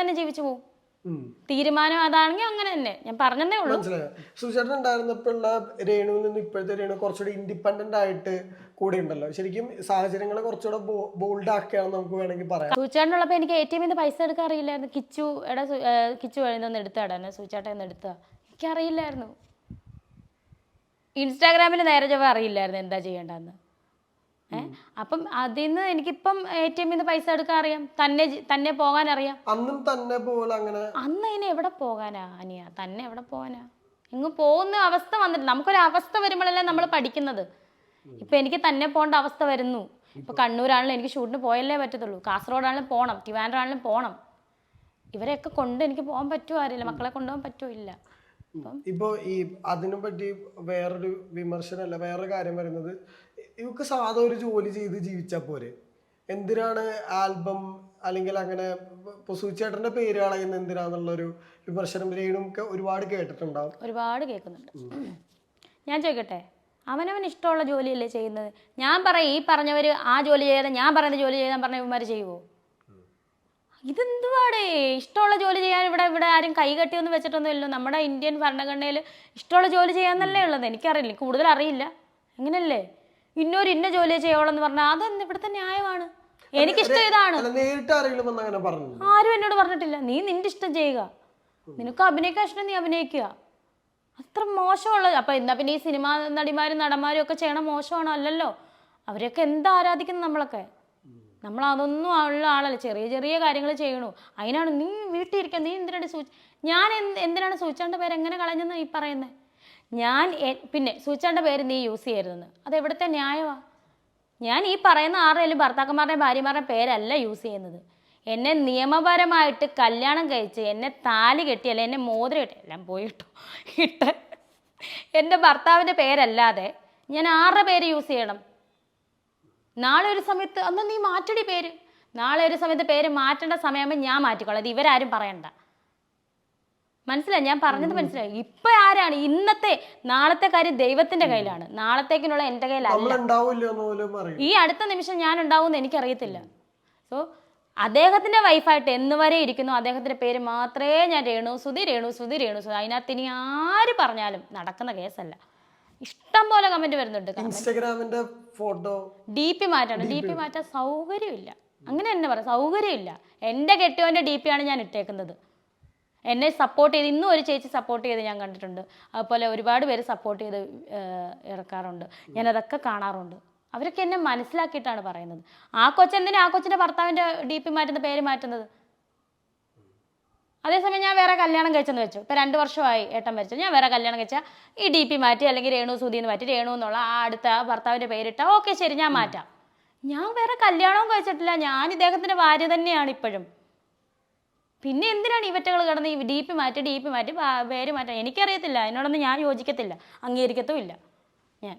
തന്നെ ജീവിച്ചു പോകും. തീരുമാനം അതാണെങ്കിൽ അങ്ങനെ തന്നെ. ഞാൻ പറഞ്ഞതേ ഉള്ളൂ. സുചേട്ടൻ ഉണ്ടായിരുന്നപ്പോഴുള്ള രേണുവിൽ നിന്ന് ഇപ്പോഴത്തെ രേണു കുറച്ചുകൂടി ഇൻഡിപെൻഡന്റ് ആയിട്ട് കൂടെ ഉണ്ടല്ലോ. ശരിക്കും സാഹചര്യങ്ങളെ കുറച്ചുകൂടെ ബോൾഡ് ആക്കുകയാണെന്ന് നമുക്ക് വേണമെങ്കിൽ പറയാം. സൂചേട്ടനുള്ളപ്പോൾ എനിക്ക് എ ടി എമ്മിൽ പൈസ എടുക്കാൻ അറിയില്ലായിരുന്നു. കിച്ചു എടാ കിച്ചു എഴുതുന്ന എടുത്താടാ എന്നെ സൂചേട്ടൻ എന്ന് എടുത്താ എനിക്കറിയില്ലായിരുന്നു. ഇൻസ്റ്റാഗ്രാമിൽ നേരെ ചൊവ്വ അറിയില്ലായിരുന്നു എന്താ ചെയ്യേണ്ടതെന്ന്. അപ്പം അതിൽ നിന്ന് എനിക്കിപ്പം എ ടി എമ്മിൽ നിന്ന് പൈസ എടുക്കാൻ അറിയാം. തന്നെ തന്നെ പോകാൻ അറിയാം അന്നും തന്നെ പോലെ അങ്ങനെ? അന്ന് ഇനി എവിടെ പോകാനാ അനിയ? തന്നെ എവിടെ പോകാനാ ഇങ്ങ് പോകുന്ന അവസ്ഥ വന്നിട്ട് നമുക്കൊരു അവസ്ഥ വരുമ്പോഴല്ലേ നമ്മൾ പഠിക്കുന്നത്. ഇപ്പൊ എനിക്ക് തന്നെ പോകേണ്ട അവസ്ഥ വരുന്നു. ഇപ്പൊ കണ്ണൂരാണെങ്കിലും എനിക്ക് ഷൂട്ടിന് പോയല്ലേ പറ്റത്തുള്ളൂ. കാസർഗോഡാണെങ്കിലും പോകണം ട്രിവാൻഡ്രാണെങ്കിലും പോകണം ഇവരെയൊക്കെ കൊണ്ട് എനിക്ക് പോകാൻ പറ്റുമോ അറിയില്ല. മക്കളെ കൊണ്ടുപോകാൻ പറ്റുമോ ഇല്ല. ഇപ്പോ ഈ അതിനെ പറ്റി വേറൊരു വിമർശനമല്ല വേറൊരു കാര്യം വരുന്നത് ഇവക്ക് സാധാ ഒരു ജോലി ചെയ്ത് ജീവിച്ചാ പോരെ. എന്തിനാണ് ആൽബം അല്ലെങ്കിൽ അങ്ങനെ ഇപ്പൊ സൂചേട്ടന്റെ പേര് കളയുന്ന എന്തിനാന്നുള്ളൊരു വിമർശനം രേണുക്കെ ഒരുപാട് കേട്ടിട്ടുണ്ടാവും. ഒരുപാട് കേൾക്കുന്നുണ്ട്. ഞാൻ ചോദിക്കട്ടെ അവനവൻ ഇഷ്ടമുള്ള ജോലിയല്ലേ ചെയ്യുന്നത്? ഞാൻ പറയും ഈ പറഞ്ഞവർ ആ ജോലി ചെയ്ത ഞാൻ പറയുന്ന ജോലി ചെയ്താൽ പറഞ്ഞ ഇവന്മാർ ചെയ്യുമോ ഇതെന്തുവാടേ? ഇഷ്ടമുള്ള ജോലി ചെയ്യാൻ ഇവിടെ ഇവിടെ ആരും കൈ കെട്ടിയൊന്നും വെച്ചിട്ടൊന്നും ഇല്ലല്ലോ. നമ്മുടെ ഇന്ത്യൻ ഭരണഘടനയിൽ ഇഷ്ടമുള്ള ജോലി ചെയ്യാന്നല്ലേ ഉള്ളത്? എനിക്കറിയില്ല. കൂടുതൽ അറിയില്ല. എങ്ങനല്ലേ ഇന്നൊരു ഇന്ന ജോലി ചെയ്യോളെന്ന് എന്ന് പറഞ്ഞാൽ അതൊന്നും ഇവിടുത്തെ ന്യായമാണ്? എനിക്കിഷ്ടം ഇതാണ്. നേരിട്ട് ആരെങ്കിലും പറഞ്ഞു ആരും എന്നോട് പറഞ്ഞിട്ടില്ല. നീ നിന്റെ ഇഷ്ടം ചെയ്യുക. നിനക്ക് അഭിനയിക്കാൻ ഇഷ്ടം നീ അഭിനയിക്കുക. അത്ര മോശമുള്ള അപ്പൊ എന്നാ പിന്നെ ഈ സിനിമ നടിമാരും നടന്മാരും ഒക്കെ ചെയ്യണ മോശമാണോ അല്ലല്ലോ? അവരൊക്കെ എന്താ ആരാധിക്കുന്നു നമ്മളൊക്കെ? നമ്മൾ അതൊന്നും ഉള്ള ആളല്ല. ചെറിയ ചെറിയ കാര്യങ്ങൾ ചെയ്യണു. അതിനാണ് നീ വീട്ടിൽ ഇരിക്കാൻ നീ എന്തിനാണ് സൂചി ഞാൻ എന്തിനാണ് സൂചിച്ചാണ്ട് പേര് എങ്ങനെ കളഞ്ഞെന്ന് ഈ പറയുന്നത് ഞാൻ പിന്നെ സൂചിച്ചാന്റെ പേര് നീ യൂസ് ചെയ്യരുതെന്ന്. അത് എവിടുത്തെ ന്യായമാണ് ഞാൻ ഈ പറയുന്ന ആരുടെയും ഭർത്താക്കന്മാരുടെയും ഭാര്യമാരുടെ പേരല്ല യൂസ് ചെയ്യുന്നത്. എന്നെ നിയമപരമായിട്ട് കല്യാണം കഴിച്ച് എന്നെ താലി കെട്ടി അല്ലെ എന്നെ മോതിരം കെട്ടി എല്ലാം പോയിട്ടു ഇട്ട് എന്റെ ഭർത്താവിന്റെ പേരല്ലാതെ ഞാൻ ആരുടെ പേര് യൂസ് ചെയ്യണം? നാളെ ഒരു സമയത്ത് അന്ന് നീ മാറ്റടി പേര്. നാളെ ഒരു സമയത്ത് പേര് മാറ്റേണ്ട സമയമാകുമ്പോൾ ഞാൻ മാറ്റിക്കോളാം. ഇത് ഇവരാരും പറയണ്ട. മനസ്സിലായി? ഞാൻ പറഞ്ഞത് മനസ്സിലായി. ഇപ്പൊ ആരാണ്? ഇന്നത്തെ നാളത്തെ കാര്യം ദൈവത്തിന്റെ കയ്യിലാണ്. നാളത്തേക്കിനുള്ള എന്റെ കയ്യിലല്ല. ഈ അടുത്ത നിമിഷം ഞാൻ ഉണ്ടാവും എനിക്കറിയത്തില്ല. സോ അദ്ദേഹത്തിന്റെ വൈഫായിട്ട് എന്ന് വരെ ഇരിക്കുന്നു. അദ്ദേഹത്തിന്റെ പേര് മാത്രമേ ഞാൻ രേണു സുധി രേണു സുധി രേണു സുധി. അതിനകത്ത് ഇനി ആര് പറഞ്ഞാലും നടക്കുന്ന കേസല്ല. ഇഷ്ടം പോലെ കമന്റ് വരുന്നുണ്ട്. ഇൻസ്റ്റാഗ്രാമിന്റെ ഫോട്ടോ. ഡി പി മാറ്റാണ്. ഡി പി മാറ്റാൻ സൗകര്യമില്ല. അങ്ങനെ തന്നെ പറയാം. സൗകര്യമില്ല. എന്റെ കെട്ടിയോന്റെ ഡി പി ആണ് ഞാൻ ഇട്ടേക്കുന്നത്. എന്നെ സപ്പോർട്ട് ചെയ്ത് ഇന്നും ഒരു ചേച്ചി സപ്പോർട്ട് ചെയ്ത് ഞാൻ കണ്ടിട്ടുണ്ട്. അതുപോലെ ഒരുപാട് പേര് സപ്പോർട്ട് ചെയ്ത് ഇറക്കാറുണ്ട്. ഞാനതൊക്കെ കാണാറുണ്ട്. അവരൊക്കെ എന്നെ മനസ്സിലാക്കിയിട്ടാണ് പറയുന്നത്. ആ കൊച്ചെന്തിനാ ആ കൊച്ചിന്റെ ഭർത്താവിന്റെ ഡി പി മാറ്റുന്ന പേര് മാറ്റുന്നത്? അതേസമയം ഞാൻ വേറെ കല്യാണം കഴിച്ചെന്ന് വെച്ചു. ഇപ്പൊ രണ്ട് വർഷമായി ഏട്ടൻ മരിച്ചു. ഞാൻ വേറെ കല്യാണം കഴിച്ചാൽ ഈ ഡി പി മാറ്റി അല്ലെങ്കിൽ രേണു എന്ന് മാറ്റി രേണു എന്നുള്ള ആ അടുത്ത ഭർത്താവിന്റെ പേരിട്ട ഓക്കെ ശരി ഞാൻ മാറ്റാം. ഞാൻ വേറെ കല്യാണവും കഴിച്ചിട്ടില്ല. ഞാൻ ഇദ്ദേഹത്തിന്റെ ഭാര്യ തന്നെയാണ് ഇപ്പോഴും. പിന്നെ എന്തിനാണ് ഈ ഇവറ്റകൾ കിടന്ന് ഈ ഡി പി മാറ്റി ഡി പി മാറ്റി പേര് മാറ്റാൻ? എനിക്കറിയത്തില്ല. അതിനോടൊന്നും ഞാൻ യോജിക്കത്തില്ല. അംഗീകരിക്കത്തും ഇല്ല ഞാൻ.